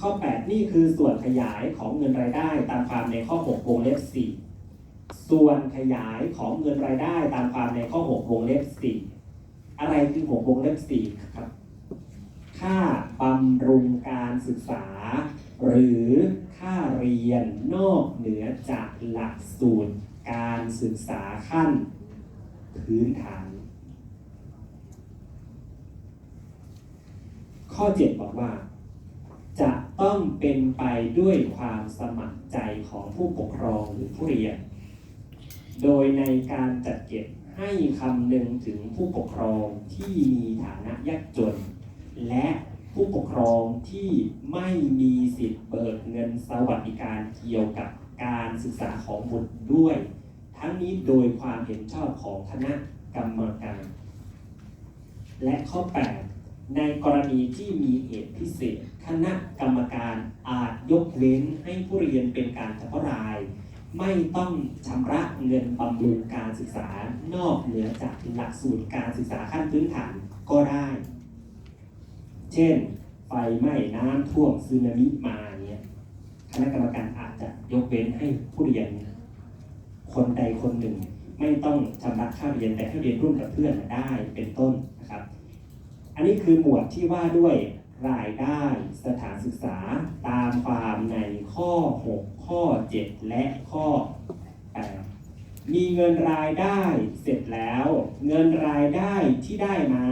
ข้อ 8 นี่คือส่วนขยายของเงินรายได้ตามความในข้อ 6 วงเล็บ 4 ส่วนขยายของเงินรายได้ตามความในข้อ 6 วงเล็บ 4 อะไรคือ 6 วงเล็บ 4 ครับ ค่าบำรุงการศึกษา หรือค่าเรียนนอกเหนือจากหลักสูตรการศึกษาขั้น พื้นฐาน ข้อ 7 บอกว่า จะต้องเป็นไปด้วยความสมัครใจของผู้ปกครองหรือผู้เรียน โดยในการจัดเก็บให้คำนึงถึงผู้ปกครองที่มีฐานะยากจน และผู้ปกครองที่ไม่มีสิทธิ์เบิกเงินสวัสดิการเกี่ยวกับการศึกษาของบุตรด้วย ทั้งนี้โดยความเห็นชอบของคณะกรรมการ และข้อ 8 ในกรณีที่มีเหตุพิเศษ คณะกรรมการอาจยกเว้นให้ผู้เรียนเป็นการเฉพาะราย ไม่ต้องชำระเงินบำรุงการศึกษานอกเหนือจากหลักสูตรการศึกษาขั้นพื้นฐานก็ได้ เช่น ไฟไหม้น้ำท่วมซึนามิมาเนี่ยคณะกรรมการอาจจะยกเว้นให้ผู้เรียน คนใดคนหนึ่ง ไม่ต้องชำระค่าเรียนแต่ให้เรียนร่วมกับเพื่อนได้เป็นต้นนะครับ นี้คือหมวดที่ว่าด้วยรายได้สถานศึกษาตามความในข้อ 6 ข้อ 7 และข้อ 8 มีเงินรายได้เสร็จแล้ว เงินรายได้ที่ได้มา